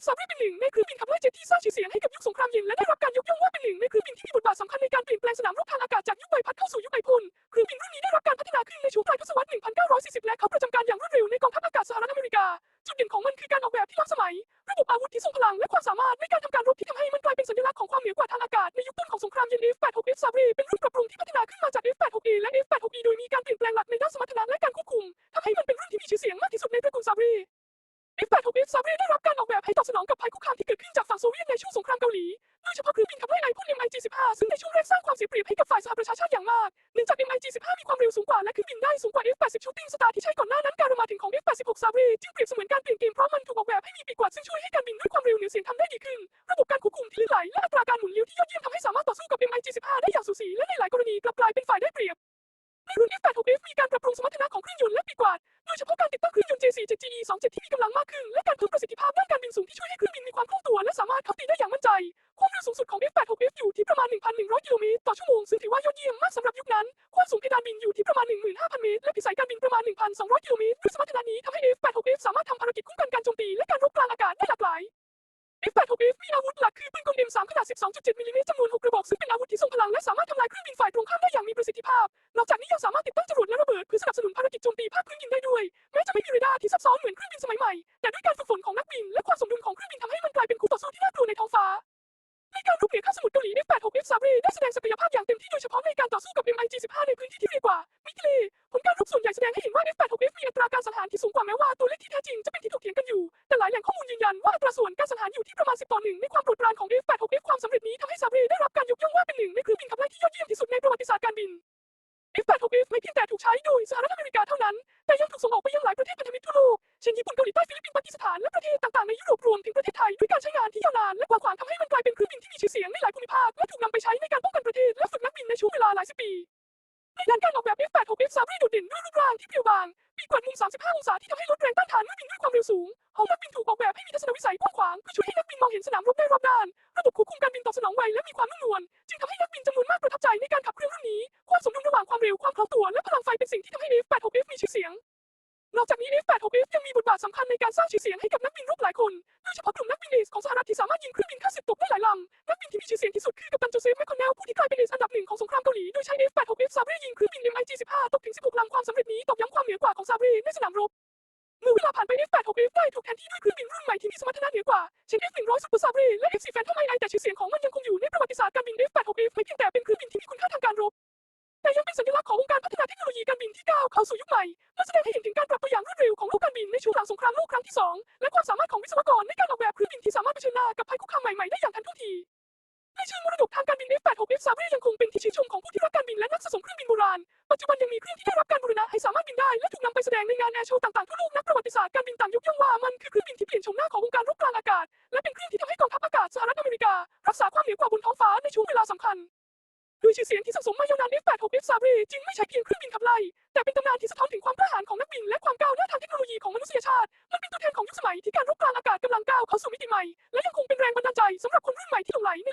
F ซารีเป็นหนึ่งในเครือบินขับไล่เจ็ตที่สร้างชื่อเสียงให้กับยุคสงครามเย็นและได้รับการยกย่องว่าเป็นหนึ่งในเครือบินที่มีบทบาทสำคัญในการเปลี่ยนแปลงสนามรบทางอากาศจากยุคใบพัดเข้าสู่ยุคใบพลเครื่องบินรุ่นนี้ได้รับการพัฒนาขึ้นในช่วงปลายทศวรรษ 1940 และเข้าประจำการอย่างรวดเร็วในกองทัพอากาศสหรัฐอเมริกา จุดเด่นของมันคือการออกแบบที่ล้ำสมัย ระบบอาวุธที่ทรงพลังและความสามารถในการทำการรบที่ทำให้มันกลายเป็นสัญลักษณ์ของความเหนือกว่าทางอากาศในยุคต้นของสงครามเย็น F-86F Sabri เป็นรุ่นปรับปรุงที่พัฒนาขึ้นมาจาก F-86A และ F-86E โดยมีการเปลี่ยนแปลงหลักในด้านสมรรถนะและการควบคุมทำให้มันเป็นรุ่นที่มีชื่อเสียงมากที่สุดในตระกูล Sabri F-86F Sabri ได้รับการออกแบบให้ตอบสนองกับภัยคุกคามที่เกิดขึ้นจากฝั่งโซเวียตในช่วงสงครามเกาหลี โดยเฉพาะเครื่องบินขับไล่ไอพ่น MiG-15 ซึ่งในช่วงแรกสร้างความเสียเปรียบให้กับฝ่ายสหประชาชาติอย่างมากเนื่องจาก MiG-15 มีความเร็วสูงกว่าและขึ้นบินได้สูงกว่า F-80 Shooting Star ที่ใช้ก่อนหน้านั้นการมาถึงของ F-86 Sabri จึงเปรียบเสมือนการเปลี่ยนเกมเพราะมันถูกออกแบบให้มีปีกกวัดซึ่งช่วยให้การบินด้วยความเร็วเหนือเสียงทำได้ดีขึ้น ระบบการควบคุมที่ลื่นไหลและอัตราการหมุนเลี้ยวที่ยอดเยี่ยมทำให้สามารถต่อสู้กับ MiG-15 ได้อย่างสูสีและในหลายกรณีกลับกลายเป็นฝ่ายได้เปรียบ ในรุ่น F86F มีการปรับปรุงสมรรถนะของเครื่องยนต์และปีกกวาดโดยเฉพาะการติดตั้งเครื่องยนต์ J47GE27 ที่มีกำลังมากขึ้น และการเพิ่มประสิทธิภาพด้านการบินสูงที่ช่วยให้เครื่องบินมีความคล่องตัว และสามารถขับตีได้อย่างมั่นใจ ความเร็วสูงสุดของ F86F อยู่ที่ประมาณ 1,100 กิโลเมตรต่อชั่วโมง ซึ่งถือว่ายอดเยี่ยมมากสำหรับยุคนั้น ความสูงเพดานบินอยู่ที่ประมาณ 15,000 เมตร และพิสัยการบินประมาณ 1,200 กิโลเมตรด้วยสมรรถนะนี้ทำให้ F86F สามารถทำภารกิจคุ้มกันการโจมตีและการรบกลางอากาศได้หลากหลาย F86F มีอาวุธหลักคือปืนกล M3 ขนาด 12.7มิลลิเมตรจำนวน6กระบอกซึ่งเป็นอาวุธที่ทรงพลังและสามารถทำลายเครื่องบินฝ่ายตรงข้ามได้อย่างมีประสิทธิภาพ นอกจากนี้ยังสามารถติดตั้งจรวดและระเบิดเพื่อสนับสนุนภารกิจโจมตีภาคพื้นดินได้ด้วย แม้จะไม่มีเรดาร์ที่ซับซ้อนเหมือนเครื่องบินสมัยใหม่ แต่ด้วยการฝึกฝนของนักบินและความสมดุลของเครื่องบินทำให้มันกลายเป็นคู่ต่อสู้ที่น่ากลัวในท้องฟ้า ในการรบเหนือคาสมุทรเกาหลีใน8 6 F3 เรได้แสดงศักยภาพอย่างเต็มที่โดยเฉพาะในการต่อสู้กับ MiG-15 ในพื้นที่ที่เรียกว่ามิกเลผลการรบส่วนใหญ่แสดงให้เห็นว่า F86F มีอัตราการสังหารที่สูงกว่าแม้ว่าตัวเลขที่แท้จริงจะเป็นที่ถกเถียงกันอยู่ แต่หลายแหล่งข้อมูลยืนยันว่าอัตราส่วนการสังหารอยู่ที่ประมาณ 10 ต่อ1ในความโปรดปรานของ F86F ความสำเร็จนี้ทำให้ซาเรได้รับการยกย่องว่าเป็นหนึ่งในเครื่องบินขับไล่ที่ยอดเยี่ยมที่สุดในประวัติศาสตร์การบิน F86F ไม่เพียงแต่ถูกใช้โดยสหรัฐอเมริกาเท่านั้น แต่ยังถูกส่งออกไปยังหลายประเทศพันธมิตรทั่วโลก เช่นญี่ปุ่นเกาหลีใต้ฟิลิปปินส์ปากีสถานและประเทศต่างๆในยุโรปรวมถึงประเทศไทยด้วยการใช้งานที่ยาวนานและกว้างขวางทำให้มันกลายเป็นเครื่องบินที่มีชื่อเสียงในหลายภูมิภาคและถูกนำไปใช้ในการป้องกันประเทศและฝึกนักบินในช่วงเวลาหลายสิบปีในด้านการออกแบบ F86F Sabri โดดเด่นด้วยรูปร่างที่เปรียวบางปีกวัดมุม35 องศาที่ทำให้ลดแรงต้านทานเมื่อบินด้วยความเร็วสูง ห้องนักบินถูกออกแบบให้มีทัศนวิสัยกว้างขวางเพื่อช่วยให้นักบินมองเห็นสนามรบได้รอบด้าน ระบบควบคุมการบินตอบสนองไวและมีความนุ่มนวลจึงทำให้นักบินจำนวนมาก ประทับใจในการขับเครื่องรุ่นนี้ ความสมดุลระหว่างความเร็วความคล่องตัวและพลังไฟเป็นสิ่งที่ทำให้ F86F มีชื่อเสียง นอกจากนี้ F86F ยังมีบทบาทสำคัญในการสร้างชื่อเสียงให้กับนักบินรบหลายคนโดยเฉพาะกลุ่มนักบินเอสของสหรัฐที่สามารถยิงเครื่องบินฆ่าศึกตกได้หลายลำนักบินที่มีชื่อเสียงที่สุดคือกัปตันโจเซฟแมคคอนเนลผู้ที่กลายเป็นเอสอันดับหนึ่งของสงครามเกาหลีโดยใช้ F86F Sabri ยิงเครื่องบิน MiG-15 ตกถึง 16ลำความสำเร็จนี้ตอกย้ำความเหนือกว่าของ Sabri ในสนามรบเมื่อเวลาผ่านไป F86F ได้ถูกแทนที่ด้วยเครื่องบินรุ่นใหม่ที่มีสมรรถนะเหนือกว่าเช่น F100 Super Sabri และ F4 Phantom II แต่ชื่อเสียงของมันยังคง ติศาสตร์การบิน F86F ไม่เพียงแต่เป็นเครื่องบินที่มีคุณค่าทางการรบแต่ยังเป็นสัญลักษณ์ของวงการพัฒนาเทคโนโลยีการบินที่ก้าวเข้าสู่ยุคใหม่และแสดงให้เห็นถึงการปรับตัวอย่างรวดเร็วของโลกการบินในช่วงหลังสงครามโลกครั้งที่สองและความสามารถของวิศวกรในการออกแบบเครื่องบินที่สามารถเผชิญหน้ากับภัยคุกคามใหม่ๆได้อย่างทันท่วงทีในเชิงมรดกทางการบิน F86F Sabri ยังคงเป็นที่ชื่นชมของผู้ที่รักการบินและนักสะสมเครื่องบินโบราณ จจุบันยังมีเครื่องที่ได้รับการบูรณะให้สามารถบินได้และถูกนำไปแสดงในงานแอร์โชว์ต่างๆทั่วโลกนักประวัติศาสตร์การบินต่างยกย่องว่ามันคือเครื่องบินที่เปลี่ยนโฉมหน้าของวงการรบกลางอากาศ และเป็นเครื่องที่ทำให้กองทัพอากาศสหรัฐอเมริกา รักษาความเหนือกว่าบนท้องฟ้าในช่วงเวลาสำคัญด้วยชื่อเสียงที่สะสมมายาวนาน F86 F3 จึงไม่ใช่เพียงเครื่องบินขับไล่แต่เป็นตำนานที่สะท้อนถึงความกล้าหาญของนักบินและความก้าวหน้าทางเทคโนโลยีของมนุษยชาติ มันเป็นตัวแทนของยุคสมัยที่การรบกลางอากาศกำลังก้าวเข้าสู่มิติใหม่และยังคงเป็นแรงบันดาลใจสำหรับคนรุ่นใหม่ที่หลงไหลใน